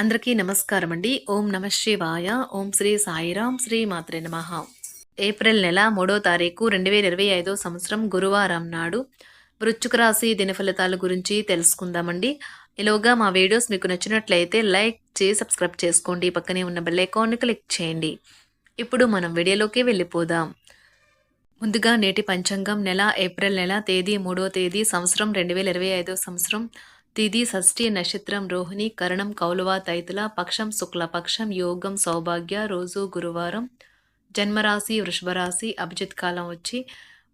అందరికీ నమస్కారం అండి ఓం నమ శివాయ. ఓం శ్రీ సాయిరాం శ్రీ మాత్రే నమ. ఏప్రిల్ నెల మూడో తారీఖు రెండు వేల ఇరవై ఐదో సంవత్సరం గురువారం నాడు వృచ్చుక రాశి దినఫలితాల గురించి తెలుసుకుందామండి. ఈలోగా మా వీడియోస్ మీకు నచ్చినట్లయితే లైక్ చేసి సబ్స్క్రైబ్ చేసుకోండి. పక్కనే ఉన్న బెల్ ఐకాన్ని క్లిక్ చేయండి. ఇప్పుడు మనం వీడియోలోకి వెళ్ళిపోదాం. ముందుగా నేటి పంచాంగం నెల ఏప్రిల్ నెల తేదీ మూడో తేదీ సంవత్సరం రెండు వేల ఇరవై ఐదో సంవత్సరం. తిది షష్ఠి నక్షత్రం రోహిణి కరణం కౌలువా తైతుల పక్షం శుక్లపక్షం యోగం సౌభాగ్య రోజు గురువారం జన్మరాశి వృషభరాశి అభిజిత్ కాలం వచ్చి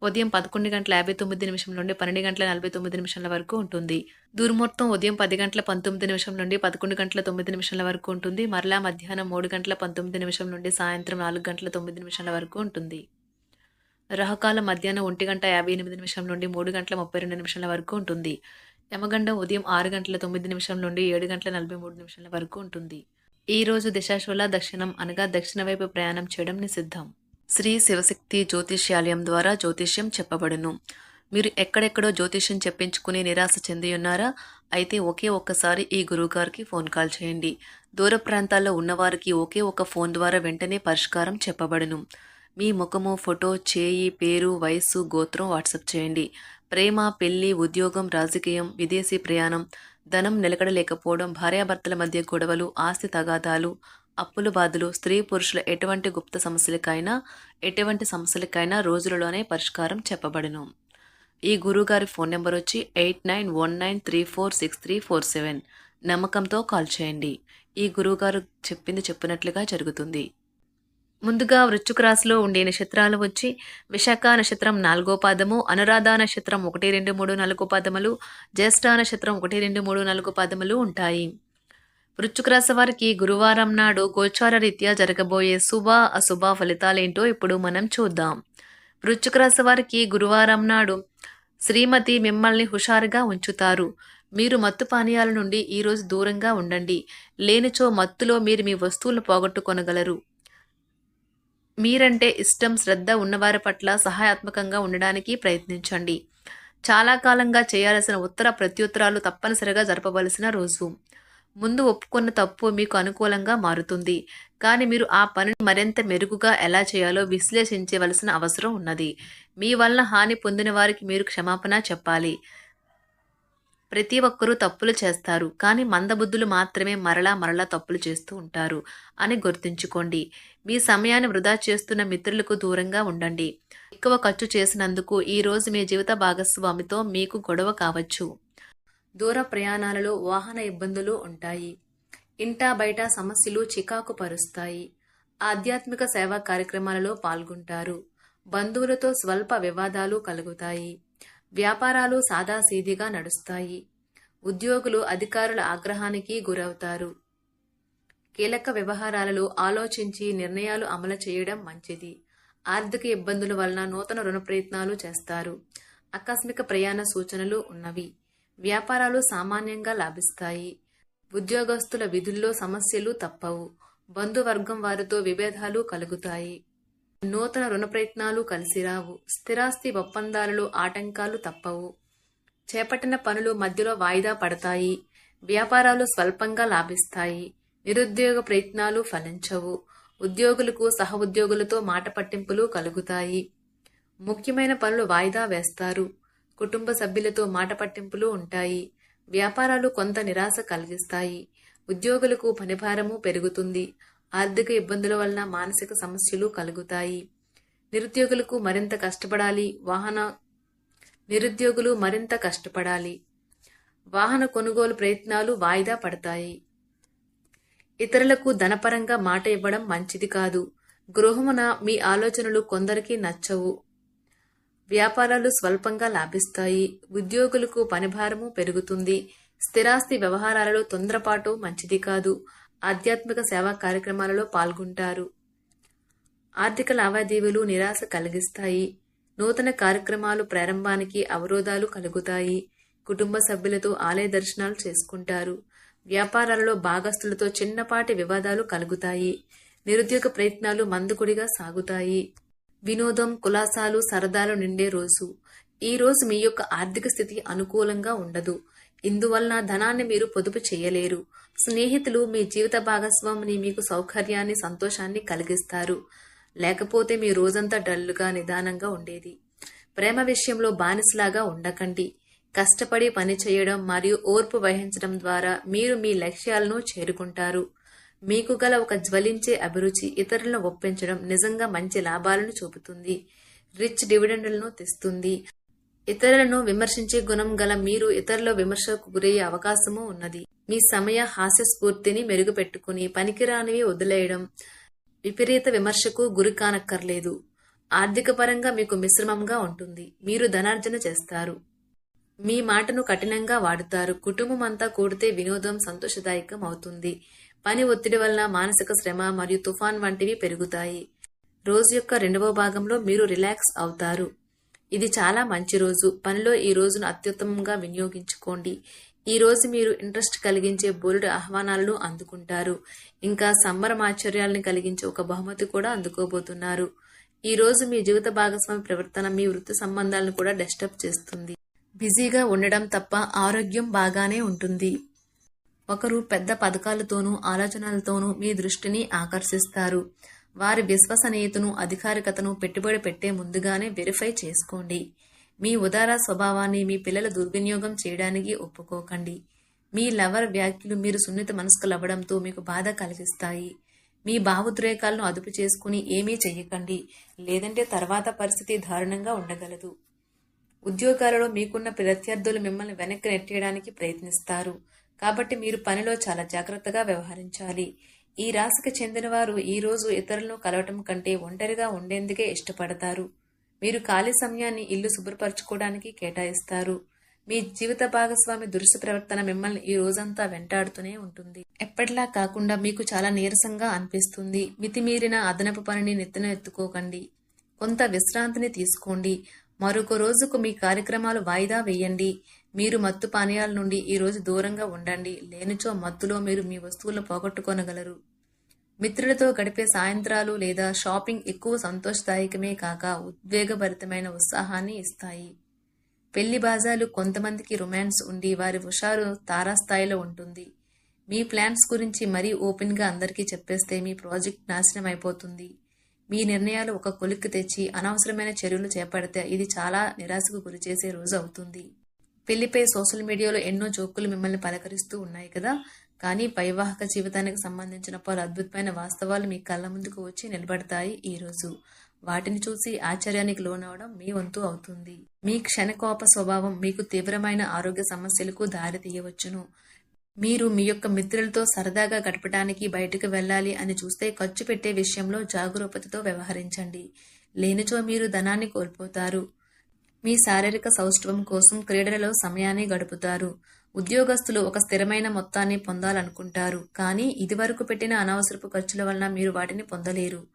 ఉదయం పదకొండు గంటల యాభై తొమ్మిది నిమిషం నుండి పన్నెండు గంటల నలభై తొమ్మిది నిమిషాల వరకు ఉంటుంది. దుర్ముహూర్తం ఉదయం పది గంటల పంతొమ్మిది నిమిషం నుండి పదకొండు గంటల తొమ్మిది నిమిషాల వరకు ఉంటుంది. మరలా మధ్యాహ్నం మూడు గంటల పంతొమ్మిది నిమిషం నుండి సాయంత్రం నాలుగు గంటల తొమ్మిది నిమిషాల వరకు ఉంటుంది. రహకాలం మధ్యాహ్నం ఒంటి గంట యాభై ఎనిమిది నిమిషం నుండి మూడు గంటల ముప్పై రెండు నిమిషాల వరకు ఉంటుంది. యమగండం ఉదయం ఆరు గంటల తొమ్మిది నిమిషం నుండి ఏడు గంటల నలభై మూడు నిమిషాల వరకు ఉంటుంది. ఈ రోజు దిశాశూల దక్షిణం అనగా దక్షిణ వైపు ప్రయాణం చేయడం నిషిద్ధం. శ్రీ శివశక్తి జ్యోతిష్యాలయం ద్వారా జ్యోతిష్యం చెప్పబడును. మీరు ఎక్కడెక్కడో జ్యోతిష్యం చెప్పించుకుని నిరాశ చెంది ఉన్నారా అయితే ఒకే ఒక్కసారి ఈ గురువుగారికి ఫోన్ కాల్ చేయండి. దూర ప్రాంతాల్లో ఉన్నవారికి ఒకే ఒక ఫోన్ ద్వారా వెంటనే పరిష్కారం చెప్పబడును. మీ ముఖము ఫోటో చేయి పేరు వయస్సు గోత్రం వాట్సాప్ చేయండి. ప్రేమ పెళ్ళి ఉద్యోగం రాజకీయం విదేశీ ప్రయాణం ధనం నిలకడలేకపోవడం భార్యాభర్తల మధ్య గొడవలు ఆస్తి తగాదాలు అప్పుల బాధలు స్త్రీ పురుషుల ఎటువంటి గుప్త సమస్యలకైనా ఎటువంటి సమస్యలకైనా రోజులలోనే పరిష్కారం చెప్పబడును. ఈ గురువుగారి ఫోన్ నెంబర్ వచ్చి eight nine one nine three four six three four seven. నమ్మకంతో కాల్ చేయండి. ఈ గురువుగారు చెప్పింది చెప్పినట్లుగా జరుగుతుంది. ముందుగా వృశ్చిక రాశిలో ఉండే నక్షత్రాలు వచ్చి విశాఖ నక్షత్రం నాలుగో పాదము అనురాధ నక్షత్రం ఒకటి రెండు మూడు నాలుగు పాదములు జ్యేష్ఠ నక్షత్రం ఒకటి రెండు మూడు నాలుగు పాదములు ఉంటాయి. వృశ్చిక రాశి వారికి గురువారం నాడు గోచార రీత్యా జరగబోయే శుభ అశుభ ఫలితాలేంటో ఇప్పుడు మనం చూద్దాం. వృశ్చిక రాశి వారికి గురువారం నాడు శ్రీమతి మిమ్మల్ని హుషారుగా ఉంచుతారు. మీరు మత్తు పానీయాల నుండి ఈరోజు దూరంగా ఉండండి. లేనిచో మత్తులో మీరు మీ వస్తువులు పోగొట్టుకొనగలరు. మీరంటే ఇష్టం శ్రద్ధ ఉన్నవారి పట్ల సహాయాత్మకంగా ఉండడానికి ప్రయత్నించండి. చాలా కాలంగా చేయాల్సిన ఉత్తర ప్రత్యుత్తరాలు తప్పనిసరిగా జరపవలసిన రోజు. ముందు ఒప్పుకున్న తప్పు మీకు అనుకూలంగా మారుతుంది. కానీ మీరు ఆ పనిని మరింత మెరుగుగా ఎలా చేయాలో విశ్లేషించవలసిన అవసరం ఉన్నది. మీ వలన హాని పొందిన వారికి మీరు క్షమాపణ చెప్పాలి. ప్రతి ఒక్కరూ తప్పులు చేస్తారు. కానీ మందబుద్ధులు మాత్రమే మరలా మరలా తప్పులు చేస్తూ ఉంటారు అని గుర్తుంచుకోండి. మీ సమయాన్ని వృధా చేస్తున్న మిత్రులకు దూరంగా ఉండండి. ఎక్కువ ఖర్చు చేసినందుకు ఈరోజు మీ జీవిత భాగస్వామితో మీకు గొడవ కావచ్చు. దూర ప్రయాణాలలో వాహన ఇబ్బందులు ఉంటాయి. ఇంటా బయట సమస్యలు చికాకు పరుస్తాయి. ఆధ్యాత్మిక సేవా కార్యక్రమాలలో పాల్గొంటారు. బంధువులతో స్వల్ప వివాదాలు కలుగుతాయి. వ్యాపారాలు సాదాసీదిగా నడుస్తాయి. ఉద్యోగులు అధికారుల ఆగ్రహానికి గురవుతారు. కీలక వ్యవహారాలలో ఆలోచించి నిర్ణయాలు అమలు చేయడం మంచిది. ఆర్థిక ఇబ్బందుల వలన నూతన రుణ ప్రయత్నాలు చేస్తారు. ఆకస్మిక ప్రయాణ సూచనలు ఉన్నవి. వ్యాపారాలు సామాన్యంగా లాభిస్తాయి. ఉద్యోగస్తుల విధుల్లో సమస్యలు తప్పవు. బంధువర్గం వారితో విభేదాలు కలుగుతాయి. నూతన రుణ ప్రయత్నాలు కలిసిరావు స్థిరాస్తి ఒప్పందాలలో ఆటంకాలు తప్పవు. చేపట్టిన పనులు మధ్యలో వాయిదా పడతాయి. వ్యాపారాలు స్వల్పంగా లాభిస్తాయి. నిరుద్యోగ ప్రయత్నాలు ఫలించవు. ఉద్యోగులకు సహ ఉద్యోగులతో మాట పట్టింపులు కలుగుతాయి. ముఖ్యమైన పనులు వాయిదా వేస్తారు. కుటుంబ సభ్యులతో మాట పట్టింపులు ఉంటాయి. వ్యాపారాలు కొంత నిరాశ కలిగిస్తాయి. ఉద్యోగులకు పనిభారము పెరుగుతుంది. ఆర్థిక ఇబ్బందుల వలన మానసిక సమస్యలు కలుగుతాయి. నిరుద్యోగులకు మరింత కష్టపడాలి. వాహన నిరుద్యోగులు మరింత కష్టపడాలి. వాహన కొనుగోలు ప్రయత్నాలు వాయిదా పడతాయి. ఇతరులకు ధనపరంగా మాట ఇవ్వడం మంచిది కాదు. గృహమున మీ ఆలోచనలు కొందరికి నచ్చవు. వ్యాపారాలు స్వల్పంగా లాభిస్తాయి. ఉద్యోగులకు పనిభారము పెరుగుతుంది. స్థిరాస్తి వ్యవహారాలలో తొందరపాటు మంచిది కాదు. ఆధ్యాత్మిక సేవా కార్యక్రమాలలో పాల్గొంటారు. ఆర్థిక లావాదేవీలు నిరాశ కలిగిస్తాయి. నూతన కార్యక్రమాలు ప్రారంభానికి అవరోధాలు కలుగుతాయి. కుటుంబ సభ్యులతో ఆలయ దర్శనాలు చేసుకుంటారు. వ్యాపారాలలో భాగస్తులతో చిన్నపాటి వివాదాలు కలుగుతాయి. నిరుద్యోగ ప్రయత్నాలు మందుకుడిగా సాగుతాయి. వినోదం కులాసాలు సరదాలు నిండే రోజు. ఈ రోజు మీ యొక్క ఆర్థిక స్థితి అనుకూలంగా ఉండదు. ఇందువలన ధనాన్ని మీరు పొదుపు చేయలేరు. స్నేహితులు మీ జీవిత భాగస్వామిని మీకు సౌకర్యాన్ని సంతోషాన్ని కలిగిస్తారు. లేకపోతే మీ రోజంతా డల్లుగా నిదానంగా ఉండేది. ప్రేమ విషయంలో బానిసలాగా ఉండకండి. కష్టపడి పని చేయడం మరియు ఓర్పు వహించడం ద్వారా మీరు మీ లక్ష్యాలను చేరుకుంటారు. మీకు గల ఒక జ్వలించే అభిరుచి ఇతరులను ఒప్పించడం నిజంగా మంచి లాభాలను చూపుతుంది. రిచ్ డివిడెండ్లను తెస్తుంది. ఇతరులను విమర్శించే గుణం గల మీరు ఇతరుల విమర్శకు గురయ్యే అవకాశము ఉన్నది. మీ సమయ హాస్య స్ఫూర్తిని మెరుగుపెట్టుకుని పనికిరానివి వదిలేయడం విపరీత విమర్శకు గురి కానక్కర్లేదు. ఆర్థిక పరంగా మీకు మిశ్రమంగా ఉంటుంది. మీరు ధనార్జన చేస్తారు. మీ మాటను కఠినంగా వాడుతారు. కుటుంబం అంతా కూడితే వినోదం సంతోషదాయకం అవుతుంది. పని ఒత్తిడి వలన మానసిక శ్రమ మరియు తుఫాన్ వంటివి పెరుగుతాయి. రోజు యొక్క రెండవ భాగంలో మీరు రిలాక్స్ అవుతారు. ఇది చాలా మంచి రోజు. పనిలో ఈ రోజును అత్యుత్తమంగా వినియోగించుకోండి. ఈ రోజు మీరు ఇంట్రెస్ట్ కలిగించే బోల్డ్ ఆహ్వానాలను అందుకుంటారు. ఇంకా సంబరమాశ్చర్యాలను కలిగించే ఒక బహుమతి కూడా అందుకోబోతున్నారు. ఈ రోజు మీ జీవిత భాగస్వామి ప్రవర్తన మీ వృత్తి సంబంధాలను కూడా డిస్టర్బ్ చేస్తుంది. బిజీగా ఉండడం తప్ప ఆరోగ్యం బాగానే ఉంటుంది. ఒకరు పెద్ద పథకాలతోనూ ఆలోచనలతోనూ మీ దృష్టిని ఆకర్షిస్తారు. వారి విశ్వసనీయతను అధికారికతను పెట్టుబడి పెట్టే ముందుగానే వెరిఫై చేసుకోండి. మీ ఉదార స్వభావాన్ని మీ పిల్లల దుర్వినియోగం చేయడానికి ఒప్పుకోకండి. మీ లవర్ వ్యాఖ్యలు మీరు సున్నిత మనస్కులవ్వడంతో మీకు బాధ కలిగిస్తాయి. మీ భావోద్రేకాలను అదుపు చేసుకుని ఏమీ చెయ్యకండి. లేదంటే తర్వాత పరిస్థితి దారుణంగా ఉండగలదు. ఉద్యోగాలలో మీకున్న ప్రత్యర్థులు మిమ్మల్ని వెనక్కి నెట్టేయడానికి ప్రయత్నిస్తారు. కాబట్టి మీరు పనిలో చాలా జాగ్రత్తగా వ్యవహరించాలి. ఈ రాశికి చెందినవారు ఈరోజు ఇతరులను కలవటం కంటే ఒంటరిగా ఉండేందుకే ఇష్టపడతారు. మీరు ఖాళీ సమయాన్ని ఇల్లు శుభ్రపరచుకోవడానికి కేటాయిస్తారు. మీ జీవిత భాగస్వామి దురుసు ప్రవర్తన మిమ్మల్ని ఈ రోజంతా వెంటాడుతూనే ఉంటుంది. ఎప్పటిలా కాకుండా మీకు చాలా నీరసంగా అనిపిస్తుంది. మితిమీరిన అదనపు పనిని నెత్తిన ఎత్తుకోకండి. కొంత విశ్రాంతిని తీసుకోండి. మరొక రోజుకు మీ కార్యక్రమాలు వాయిదా వేయండి. మీరు మత్తు పానీయాల నుండి ఈ రోజు దూరంగా ఉండండి. లేనిచో మత్తులో మీరు మీ వస్తువులను పోగొట్టుకోనగలరు. మిత్రులతో గడిపే సాయంత్రాలు లేదా షాపింగ్ ఎక్కువ సంతోషదాయకమే కాక ఉద్వేగభరితమైన ఉత్సాహాన్ని ఇస్తాయి. పెళ్ళి బాజాలు కొంతమందికి రొమాన్స్ ఉండి వారి హుషారు తారాస్థాయిలో ఉంటుంది. మీ ప్లాన్స్ గురించి మరీ ఓపెన్గా అందరికీ చెప్పేస్తే మీ ప్రాజెక్ట్ నాశనం అయిపోతుంది మీ నిర్ణయాలు ఒక కొలిక్కి తెచ్చి అనవసరమైన చర్యలు చేపడితే ఇది చాలా నిరాశకు గురిచేసే రోజు అవుతుంది. పెళ్ళిపై సోషల్ మీడియాలో ఎన్నో జోకులు మిమ్మల్ని పలకరిస్తూ ఉన్నాయి కదా? కానీ పైవాహక జీవితానికి సంబంధించిన పలు అద్భుతమైన వాస్తవాలు మీ కళ్ళ ముందుకు వచ్చి నిలబడతాయి ఈ రోజు. వాటిని చూసి ఆశ్చర్యానికి లోనవడం మీ వంతు అవుతుంది. మీ క్షణకోప స్వభావం మీకు తీవ్రమైన ఆరోగ్య సమస్యలకు దారి తీయవచ్చును. మీరు మీ యొక్క మిత్రులతో సరదాగా గడపడానికి బయటకు వెళ్ళాలి అని చూస్తే ఖర్చు పెట్టే విషయంలో జాగరూకతతో వ్యవహరించండి. లేనిచో మీరు ధనాన్ని కోల్పోతారు. మీ శారీరక సౌష్ఠవం కోసం క్రీడలలో సమయాన్ని గడుపుతారు. ఉద్యోగస్తులు ఒక స్థిరమైన మొత్తాన్ని పొందాలనుకుంటారు. కానీ ఇదివరకు పెట్టిన అనవసరపు ఖర్చుల వలన మీరు వాటిని పొందలేరు.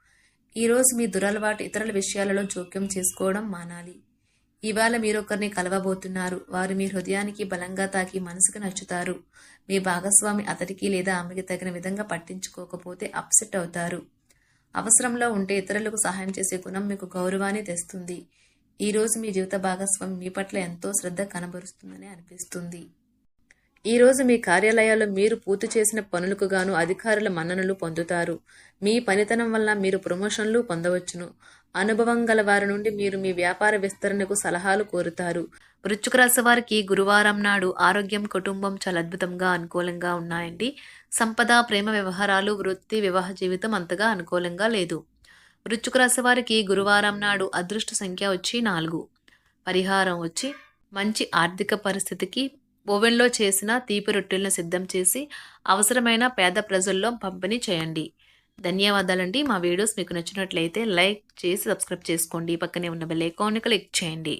ఈ రోజు మీ దురలవాటు ఇతరుల విషయాలలో జోక్యం చేసుకోవడం మానాలి. ఇవాళ మీరొకరిని కలవబోతున్నారు. వారు మీ హృదయానికి బలంగా తాకి మనసుకు నచ్చుతారు. మీ భాగస్వామి అతడికి లేదా ఆమెకి తగిన విధంగా పట్టించుకోకపోతే అప్సెట్ అవుతారు. అవసరంలో ఉంటే ఇతరులకు సహాయం చేసే గుణం మీకు గౌరవాన్ని తెస్తుంది. ఈ రోజు మీ జీవిత భాగస్వామి మీ పట్ల ఎంతో శ్రద్ధ కనబరుస్తుందని అనిపిస్తుంది. ఈ రోజు మీ కార్యాలయాల్లో మీరు పూర్తి చేసిన పనులకు గాను అధికారుల మన్ననలు పొందుతారు. మీ పనితనం వల్ల మీరు ప్రమోషన్లు పొందవచ్చును. అనుభవం గల వారి నుండి మీరు మీ వ్యాపార విస్తరణకు సలహాలు కోరుతారు. వృశ్చిక రాశి వారికి గురువారం నాడు ఆరోగ్యం కుటుంబం చాలా అద్భుతంగా అనుకూలంగా ఉన్నాయండి. సంపద ప్రేమ వ్యవహారాలు వృత్తి వివాహ జీవితం అంతగా అనుకూలంగా లేదు. వృశ్చిక రాశి వారికి గురువారం నాడు అదృష్ట సంఖ్య వచ్చి నాలుగు. పరిహారం వచ్చి మంచి ఆర్థిక పరిస్థితికి ఓవెన్లో చేసిన తీపి రొట్టెలను సిద్ధం చేసి అవసరమైన పేద ప్రజల్లో పంపిణీ చేయండి. ధన్యవాదాలండి. మా వీడియోస్ మీకు నచ్చినట్లయితే లైక్ చేసి సబ్స్క్రైబ్ చేసుకోండి. పక్కనే ఉన్న బెల్ ఐకాన్ని క్లిక్ చేయండి.